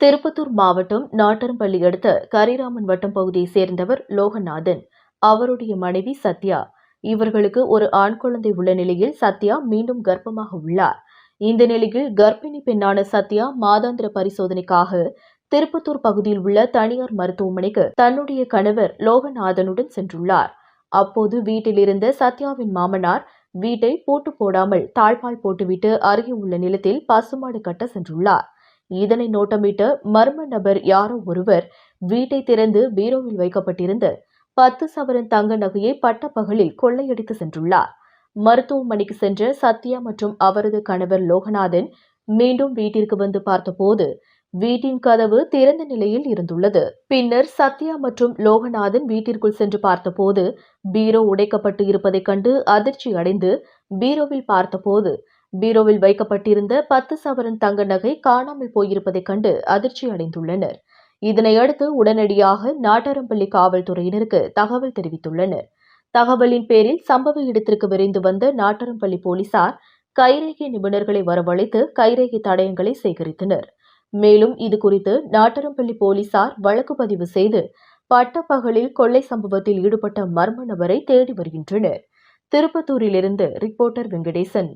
திருப்பத்தூர் மாவட்டம் நாட்டரம்பள்ளி அடுத்த கரிராமன் வட்டம் பகுதியைச் சேர்ந்தவர் லோகநாதன். அவருடைய மனைவி சத்யா. இவர்களுக்கு ஒரு ஆண் குழந்தை உள்ள நிலையில் சத்யா மீண்டும் கர்ப்பமாக உள்ளார். இந்த நிலையில் கர்ப்பிணி பெண்ணான சத்யா மாதாந்திர பரிசோதனைக்காக திருப்பத்தூர் பகுதியில் உள்ள தனியார் மருத்துவமனைக்கு தன்னுடைய கணவர் லோகநாதனுடன் சென்றுள்ளார். அப்போது வீட்டில் இருந்த சத்யாவின் மாமனார் வீட்டை பூட்டு போடாமல் தாழ்பால் போட்டுவிட்டு அருகே உள்ள நிலத்தில் பசுமாடு கட்ட சென்றுள்ளார். இதனை நோட்டமிட்ட மர்ம நபர் யாரோ ஒருவர் வீட்டை திறந்து பீரோவில் வைக்கப்பட்டிருந்த பத்து சவரன் தங்க நகையை பட்டப்பகலில் கொள்ளையடித்து சென்றுள்ளார். மருத்துவமனைக்கு சென்ற சத்யா மற்றும் அவரது கணவர் லோகநாதன் மீண்டும் வீட்டிற்கு வந்து பார்த்தபோது வீட்டின் கதவு திறந்த நிலையில் இருந்துள்ளது. பின்னர் சத்யா மற்றும் லோகநாதன் வீட்டிற்குள் சென்று பார்த்தபோது பீரோ உடைக்கப்பட்டு இருப்பதைக் கண்டு அதிர்ச்சி அடைந்து பீரோவில் பார்த்தபோது பீரோவில் வைக்கப்பட்டிருந்த பத்து சவரன் தங்க நகை காணாமல் போயிருப்பதைக் கண்டு அதிர்ச்சி அடைந்துள்ளனர். இதனையடுத்து உடனடியாக நாட்டாரம்பள்ளி காவல்துறையினருக்கு தகவல் தெரிவித்துள்ளனர். தகவலின் பேரில் சம்பவ இடத்திற்கு விரைந்து வந்த நாட்டாரம்பள்ளி போலீசார் கைரேகை நிபுணர்களை வரவழைத்து கைரேகை தடயங்களை சேகரித்தனர். மேலும் இது குறித்து நாட்டரம்பள்ளி போலீசார் வழக்கு பதிவு செய்து பட்டப்பகலில் கொள்ளை சம்பவத்தில் ஈடுபட்ட மர்ம நபரை தேடி வருகின்றனர். திருப்பத்தூரிலிருந்து ரிப்போர்ட்டர் வெங்கடேசன்.